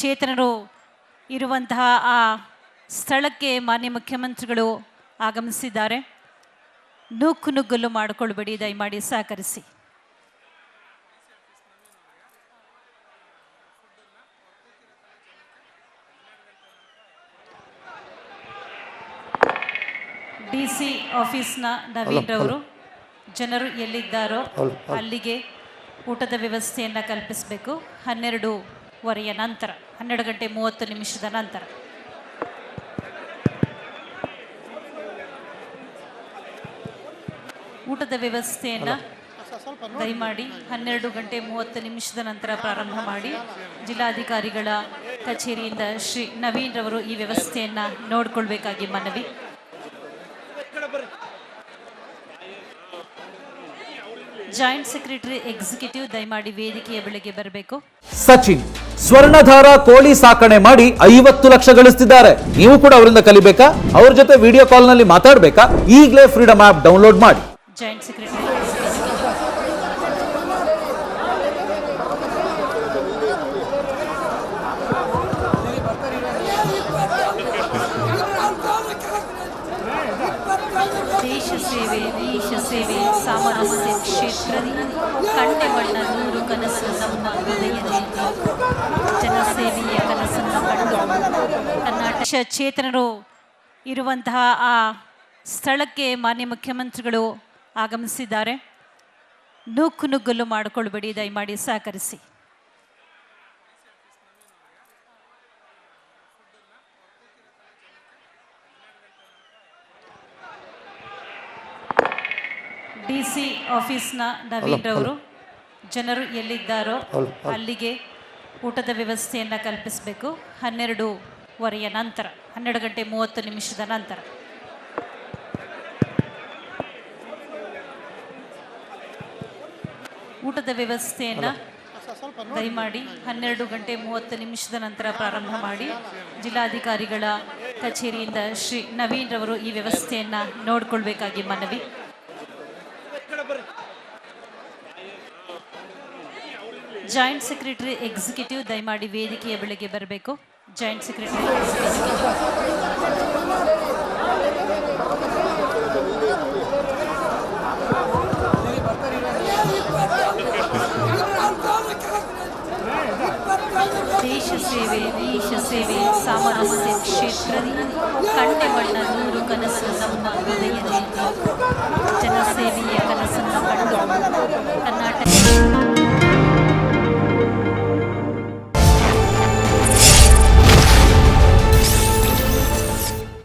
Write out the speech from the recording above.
ಚೇತನರು ಇರುವಂತಹ ಆ ಸ್ಥಳಕ್ಕೆ ಮಾನ್ಯ ಮುಖ್ಯಮಂತ್ರಿಗಳು ಆಗಮಿಸಿದ್ದಾರೆ. ನೂಕು ನುಗ್ಗಲು ಮಾಡಿಕೊಳ್ಬೇಡಿ ದಯಮಾಡಿ ಸಹಕರಿಸಿ. ಡಿ ಸಿ ಆಫೀಸ್ನ ನವೀನ್ ರವರು ಜನರು ಎಲ್ಲಿದ್ದಾರೋ ಅಲ್ಲಿಗೆ ಊಟದ ವ್ಯವಸ್ಥೆಯನ್ನು ಕಲ್ಪಿಸಬೇಕು. ಹನ್ನೆರಡೂವರೆಯ ನಂತರ, ಹನ್ನೆರಡು ಗಂಟೆ ಮೂವತ್ತು ನಿಮಿಷದ ನಂತರ. ಊಟದ ವ್ಯವಸ್ಥೆಯನ್ನು ದಯಮಾಡಿ ಹನ್ನೆರಡು ಗಂಟೆ ಮೂವತ್ತು ನಿಮಿಷದ ನಂತರ ಪ್ರಾರಂಭ ಮಾಡಿ. ಜಿಲ್ಲಾಧಿಕಾರಿಗಳ ಕಚೇರಿಯಿಂದ ಶ್ರೀ ನವೀನ್ ರವರು ಈ ವ್ಯವಸ್ಥೆಯನ್ನು ನೋಡಿಕೊಳ್ಬೇಕಾಗಿ ಮನವಿ. ಜಾಯಿಂಟ್ ಸೆಕ್ರೆಟರಿ ಎಕ್ಸಿಕ್ಯೂಟಿವ್ ದಯಮಾಡಿ ವೇದಿಕೆಯ ಬೆಳಗ್ಗೆ ಬರಬೇಕು. ಸಚಿನ್ ಸ್ವರ್ಣಧಾರ ಕೋಳಿ ಸಾಕಣೆ ಮಾಡಿ ಐವತ್ತು ಲಕ್ಷ ಗಳಿಸ್ತಿದ್ದಾರೆ. ನೀವು ಕೂಡ ಅವರಿಂದ ಕಲಿಬೇಕಾ? ಅವ್ರ ಜೊತೆ ವಿಡಿಯೋ ಕಾಲ್ನಲ್ಲಿ ಮಾತಾಡ್ಬೇಕಾ? ಈಗಲೇ ಫ್ರೀಡಮ್ ಆಪ್ ಡೌನ್ಲೋಡ್ ಮಾಡಿ. ಜಾಯಿಂಟ್ ಸೆಕ್ರೆಟರಿ ದೇಶ ಸೇವೆ ದೇಶ ಸೇವೆ, ಸಾಮರಸ್ಯ ಕ್ಷೇತ್ರದಿ ಕಂಡೆಬಣ್ಣ ನೂರು ಕನಸು ನಮ್ಮ ಜನಸೇವೆಯ ಕನಸನ್ನು ಕಂಡು ಕರ್ನಾಟಕ ಚೇತನರು ಇರುವಂತಹ ಆ ಸ್ಥಳಕ್ಕೆ ಮಾನ್ಯ ಮುಖ್ಯಮಂತ್ರಿಗಳು ಆಗಮಿಸಿದ್ದಾರೆ. ನೂಕು ನುಗ್ಗಲು ಮಾಡಿಕೊಳ್ಬೇಡಿ ದಯಮಾಡಿ ಸಹಕರಿಸಿ. ಡಿ ಸಿ ಆಫೀಸ್ನ ನವೀನ್ ರವರು. ಜನರು ಎಲ್ಲಿದ್ದಾರೋ ಅಲ್ಲಿಗೆ ಊಟದ ವ್ಯವಸ್ಥೆಯನ್ನು ಕಲ್ಪಿಸಬೇಕು. ಹನ್ನೆರಡೂವರೆಯ ನಂತರ ಹನ್ನೆರಡು ಗಂಟೆ ಮೂವತ್ತು ನಿಮಿಷದ ನಂತರ. ಊಟದ ವ್ಯವಸ್ಥೆಯನ್ನು ದಯಮಾಡಿ ಹನ್ನೆರಡು ಗಂಟೆ ಮೂವತ್ತು ನಿಮಿಷದ ನಂತರ ಪ್ರಾರಂಭ ಮಾಡಿ. ಜಿಲ್ಲಾಧಿಕಾರಿಗಳ ಕಚೇರಿಯಿಂದ ಶ್ರೀ ನವೀನ್ ರವರು ಈ ವ್ಯವಸ್ಥೆಯನ್ನು ನೋಡಿಕೊಳ್ಬೇಕಾಗಿ ಮನವಿ. ಜಾಯಿಂಟ್ ಸೆಕ್ರೆಟರಿ ಎಕ್ಸಿಕ್ಯೂಟಿವ್ ದಯಮಾಡಿ ವೇದಿಕೆಯ ಬೆಳಗ್ಗೆ ಬರಬೇಕು. ಜಾಯಿಂಟ್ ಸೆಕ್ರೆಟರಿ ದೇಶ ಸೇವೆ ದೇಶ ಸೇವೆ, ಸಾಮರಸ್ಯ ಕಣ್ಣೆ ಕಂಡೆಬಣ್ಣ ನೂರು ಕನಸು ನಮ್ಮ ಹೃದಯದಲ್ಲಿ ಜನಸೇವೆಯ